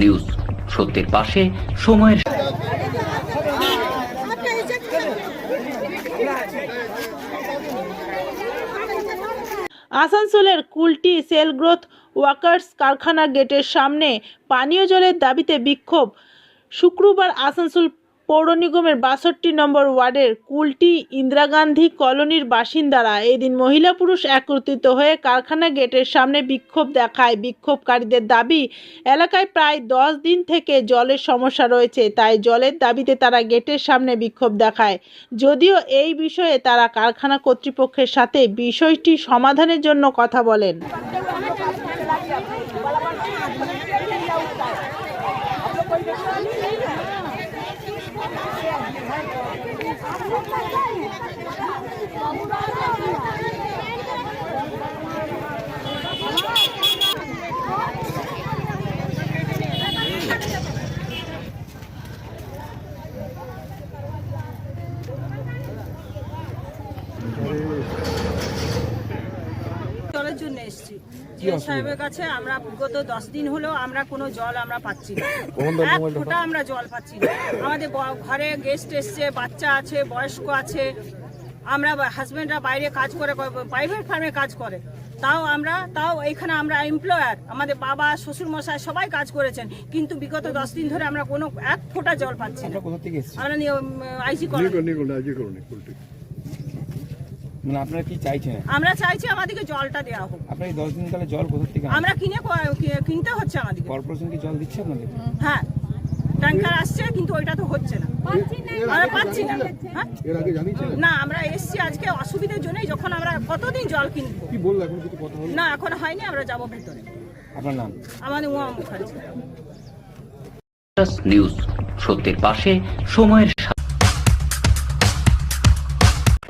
News. সত্যের পাশে সময়ের আসানসোলের কুলটি সেল গ্রোথ ওয়ার্কার্স কারখানা গেটের সামনে পানীয় জলের দাবিতে বিক্ষোভ। শুক্রবার আসানসোল পৌর নিগমের বাষট্টি নম্বর ওয়ার্ডের কুলটি ইন্দিরা গান্ধী কলোনির বাসিন্দারা এদিন মহিলা পুরুষ একত্রিত হয়ে কারখানা গেটের সামনে বিক্ষোভ দেখায়। বিক্ষোভকারীদের দাবি, এলাকায় প্রায় দশ দিন থেকে জলের সমস্যা রয়েছে, তাই জলের দাবিতে তারা গেটের সামনে বিক্ষোভ দেখায়। যদিও এই বিষয়ে তারা কারখানা কর্তৃপক্ষের সাথে বিষয়টি সমাধানের জন্য কথা বলেন। 下下雨干什么呢 জন্য সাহেবের কাছে আমরা বিগত দশ দিন হলো আমরা কোনো জল আমরা পাচ্ছি না। এক ফোঁটা আমরা জল পাচ্ছি না। আমাদের ঘরে গেস্ট এসছে বাচ্চা আছে বয়স্ক আছে। আমরা হাজবেন্ডরা বাইরে কাজ করে প্রাইভেট ফার্মে কাজ করে। তাও আমরা তাও এখানে আমরা এমপ্লয়ার আমাদের বাবা শ্বশুর মশাই সবাই কাজ করেছেন। কিন্তু বিগত দশ দিন ধরে আমরা কোনো এক ফোঁটা জল পাচ্ছি না। কোথা থেকে আমরা আইসি করি মানে আপনারা কি চাইছেন? আমরা চাইছি আমাদেরকে জলটা দেওয়া হোক। আপনার এই দশ দিন কালে জল কোথা থেকে আমরা কিনে কিনতে হচ্ছে আমাদেরকে কর্পোরেশন কি জল দিচ্ছে আপনাদের? হ্যাঁ। ট্যাঙ্কার আসছে কিন্তু ওইটা তো হচ্ছে না। আমরা পাচ্ছি না। হ্যাঁ? না আমরা এসছি আজকে অসুবিধার জন্যই যখন আমরা কতদিন জল কিনবো? কি বলল? এখন কিছু কথা হলো? না এখন হয়নি আমরা যাব ভেতরে। আপনার নাম? আমাদের উমা মুখার্জি। নিউজ সত্যের পাশে সময়ের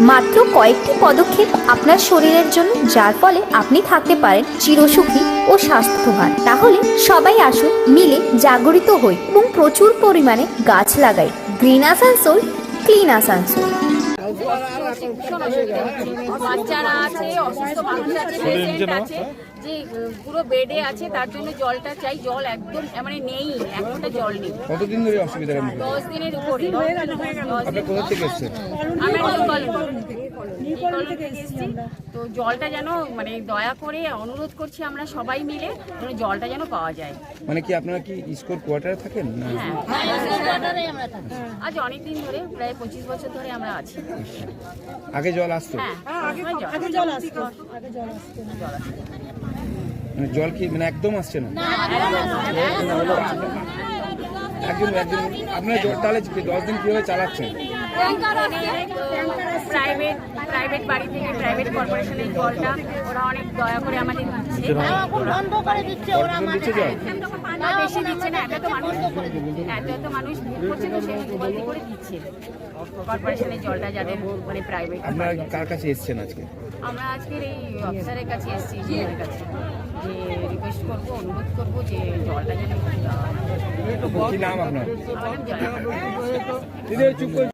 মাত্র কয়েকটি পদক্ষেপ আপনার শরীরের জন্য, যার ফলে আপনি থাকতে পারেন চিরসুখী ও স্বাস্থ্যবান। তাহলে সবাই আসুন, মিলে জাগরিত হই এবং প্রচুর পরিমাণে গাছ লাগাই। Green Asansol, clean Asansol. বাচ্চারা আছে অসুস্থ মানুষ আছে পেশেন্ট আছে যে পুরো বেডে আছে তার জন্য জলটা চাই জল একদম মানে নেই এক জল নেই। কতদিন ধরে অসুবিধার দশ দিনের উপরে দশ কোথা থেকে এসেছেন? আমরা এসেছি। তো জলটা যেন মানে দয়া করে অনুরোধ করছি আমরা সবাই মিলে যেন জলটা যেন পাওয়া যায়। মানে কি আপনারা কি স্কোর কোয়ার্টারে থাকেন? না? হ্যাঁ। আজ অনেক দিন ধরে প্রায় পঁচিশ বছর ধরে আমরা আছি। আগে জল আসতো? হ্যাঁ জল। মানে জল কি মানে একদম আসছে না? আপনারা জল তাহলে দশ দিন কীভাবে চালাচ্ছেন? প্রাইভেট প্রাইভেট বাড়ি থেকে প্রাইভেট কর্পোরেশনের জলটা ওরা অনেক দয়া করে আমাদের দিচ্ছে। দিচ্ছে জল বেশি দিচ্ছে না এত এত মানুষ এত এত মানুষ ভিড় করছে তো সেই বলতে করে দিচ্ছে। কর্পোরেশনের জলটা যাদের মানে প্রাইভেট আপনারা কার কাছে এসেছেন আজকে? আমরা আজকের এই অফিসারের কাছে এসেছি জিএমের কাছে। যে রিকোয়েস্ট করব অনুরোধ করব যে জলটা যেন হয়। নাম আপনার? চুপ করে